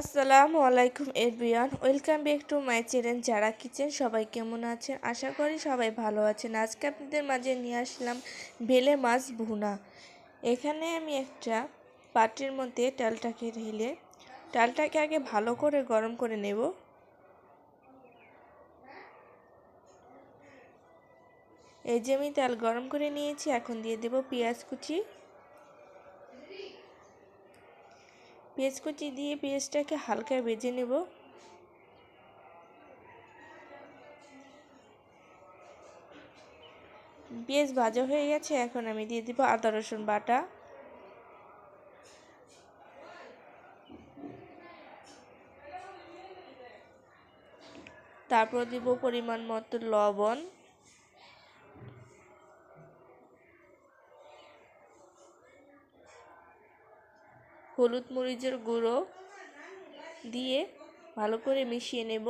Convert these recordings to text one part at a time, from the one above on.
আসসালামু আলাইকুম everyone, welcome back to my channel যারা কিচেন, সবাই কেমন আছেন? আশা করি সবাই ভালো আছেন। আজকে আপনাদের মাঝে নিয়ে আসলাম বেলে মাছ ভুনা। এখানে আমি একটা পাটির মধ্যে ডালটাকে ঢেলে, ডালটাকে আগে ভালো করে গরম করে নেব। এই যে আমি তেল গরম করে নিয়েছি, এখন দিয়ে দেব পেঁয়াজ কুচি। পেঁয়াজ কুচি দিয়ে পেঁয়াজটাকে হালকা ভেজে নেব। পেঁয়াজ ভাজা হয়ে গেছে, এখন আমি দিয়ে দিব আদা, রসুন বাটা। তারপর দিব পরিমাণ মতো লবণ। হলুদ মরিচের গুঁড়ো দিয়ে ভালো করে মিশিয়ে নেব।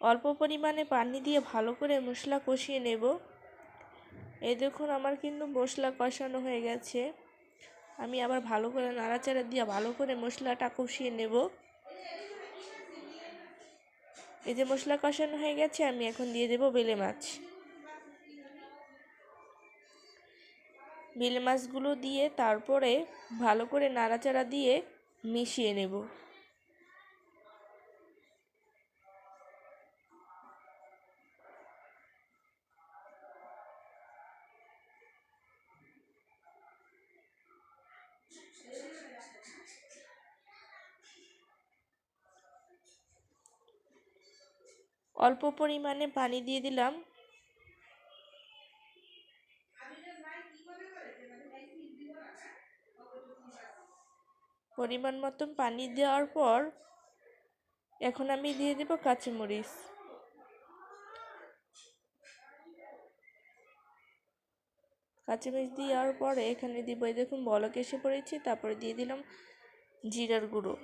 অল্প পরিমাণে পানি দিয়ে ভালো করে মশলা কষিয়ে নেব। এই দেখুন আমার কিন্তু মশলা কষানো হয়ে গেছে। আমি আবার ভালো করে নাড়াচাড়া দিয়ে ভালো করে মশলাটা কষিয়ে নেব। এই যে মশলা কষানো হয়ে গেছে, আমি এখন দিয়ে দেব বেলে মাছ। বেলে মাছগুলো দিয়ে তারপরে ভালো করে নাড়াচাড়া দিয়ে মিশিয়ে নেব। অল্প পরিমাণে পানি দিয়ে দিলাম। পরিমাণ মতন পানি দেওয়ার পর এখন আমি দিয়ে দেব কাঁচামরিচ। কাঁচামরিচ দেওয়ার পরে এখানে দিব এই দেখুন বলক এসে পড়েছি, তারপরে দিয়ে দিলাম জিরার গুঁড়ো।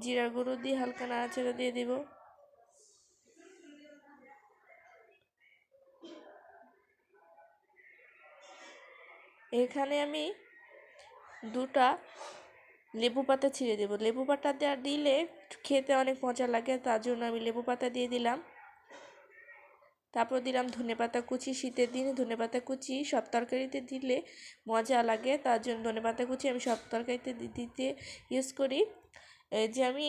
জিরার গুঁড়ো দিয়ে হালকা নাড়াচাড়া দিয়ে দিব। এখানে আমি দুটা লেবু পাতা ছিঁড়ে দেবো। লেবু পাতা দেওয়া দিলে খেতে অনেক মজা লাগে, তার জন্য আমি লেবু পাতা দিয়ে দিলাম। তারপর দিলাম ধনে পাতা কুচি শীতের দিনে। ধনে পাতা কুচি সব তরকারিতে দিলে মজা লাগে, তার জন্য ধনে পাতা কুচি আমি সব তরকারিতে দিতে ইউজ করি। যে আমি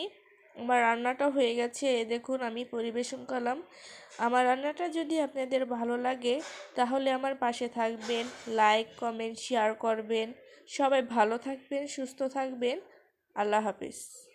আমার রান্নাটা হয়ে গেছে। দেখুন, আমি পরিবেশন করলাম। আমার রান্নাটা যদি আপনাদের ভালো লাগে, তাহলে আমার পাশে থাকবেন লাইক কমেন্ট শেয়ার করবেন। সবাই ভালো থাকবেন, সুস্থ থাকবেন। আল্লাহ হাফিজ।